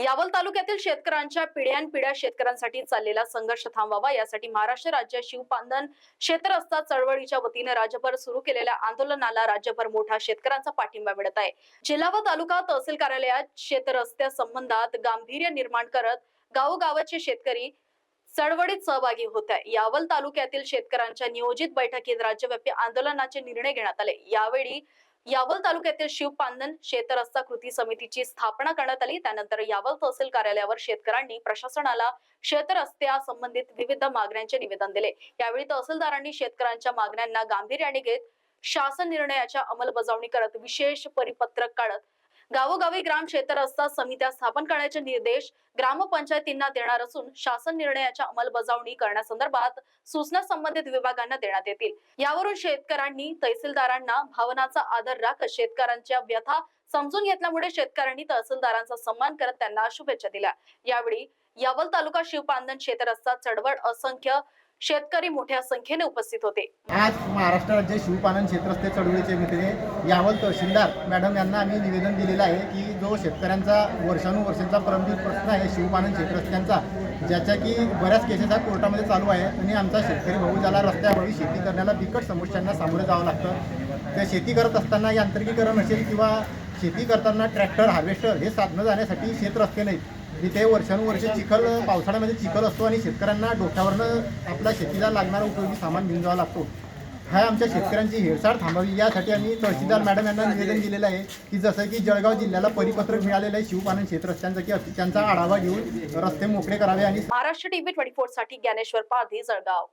यावल तालुक्यातील शेतकऱ्यांच्या पिढ्यानपिढ्या शेतकऱ्यांसाठी चाललेला संघर्ष थांबावा. यासाठी महाराष्ट्र राज्य शिवपांधन शेतरस्ता चळवळीच्या वतीने राज्यभर सुरू केलेल्या आंदोलनाला राज्यभर मोठा शेतकऱ्यांचा पाठिंबा मिळत आहे. जिल्हा व तालुका तहसील कार्यालयात शेतरस्त्या संबंधात गांभीर्य निर्माण करत गावोगावाचे शेतकरी चळवळीत सहभागी होत आहे यावल तालुक्यातील शेतकऱ्यांच्या नियोजित बैठकीत राज्यव्यापी आंदोलनाचे निर्णय घेण्यात आले. यावेळी यावल तालुक्यातील शिवपांदन शेतरस्ता कृती समितीची स्थापना करण्यात आली. त्यानंतर यावल तहसील कार्यालयावर शेतकऱ्यांनी प्रशासनाला शेतरस्त्या संबंधित विविध मागण्यांचे निवेदन दिले. यावेळी तहसीलदारांनी शेतकऱ्यांच्या मागण्यांना गांभीर्याने घेत शासन निर्णयाच्या अंमलबजावणी करत विशेष परिपत्रक काढत गावोगावी ग्राम शेतरस्ता समित्या स्थापन करण्याचे निर्देश ग्रामपंचायतींना देणार असून शासन निर्णयाच्या अंमलबजावणी करण्यासंदर्भात सूचना संबंधित विभागांना देण्यात येतील. यावरून शेतकऱ्यांनी तहसीलदारांना भावनाचा आदर राखत शेतकऱ्यांच्या व्यथा समजून घेतल्यामुळे शेतकऱ्यांनी तहसीलदारांचा सन्मान करत त्यांना शुभेच्छा दिल्या. यावेळी यावल तालुका शिवपान क्षेत्र रस्ता चळवळ असंख्य शेतकरी मोठ्या संख्येने उपस्थित होते. आज महाराष्ट्र राज्य शिवपालन क्षेत्रस्ते चळवळीचे मित्रे यावल तहसीलदार मॅडम यांना आम्ही निवेदन दिलेलं आहे की जो शेतकऱ्यांचा वर्षानुवर्षांचा प्रलंबित प्रश्न आहे शिवपालन क्षेत्रस्त्यांचा ज्याच्या की बऱ्याच केसेस हा कोर्टामध्ये चालू आहे. आणि आमचा शेतकरी भाऊ ज्याला रस्त्याभावी शेती करण्याला बिकट समस्यांना सामोरे जावं लागतं. त्या शेती करत असताना यांत्रिकीकरण असेल किंवा शेती करताना ट्रॅक्टर हार्वेस्टर हे साधनं जाण्यासाठी शेत रस्ते नाहीत तिथे वर्षानुवर्ष चिखल पावसाळ्यामध्ये चिखल असतो आणि शेतकऱ्यांना डोक्यावरनं आपल्या शेतीला लागणारा उपयोगी सामान घेऊन जावा लागतो. हा आमच्या शेतकऱ्यांची हेळसाळ थांबावी यासाठी आम्ही तहसीलदार मॅडम यांना निवेदन दिलेलं आहे की जसं की जळगाव जिल्ह्याला परिपत्रक मिळालेलं आहे शिवपालन क्षेत्रस्त्यांचा की त्यांचा आढावा घेऊन रस्ते मोकळे करावे आणि महाराष्ट्र टीव्ही ट्वेंटी फोरसाठी ज्ञानेश्वर पाधी जळगाव.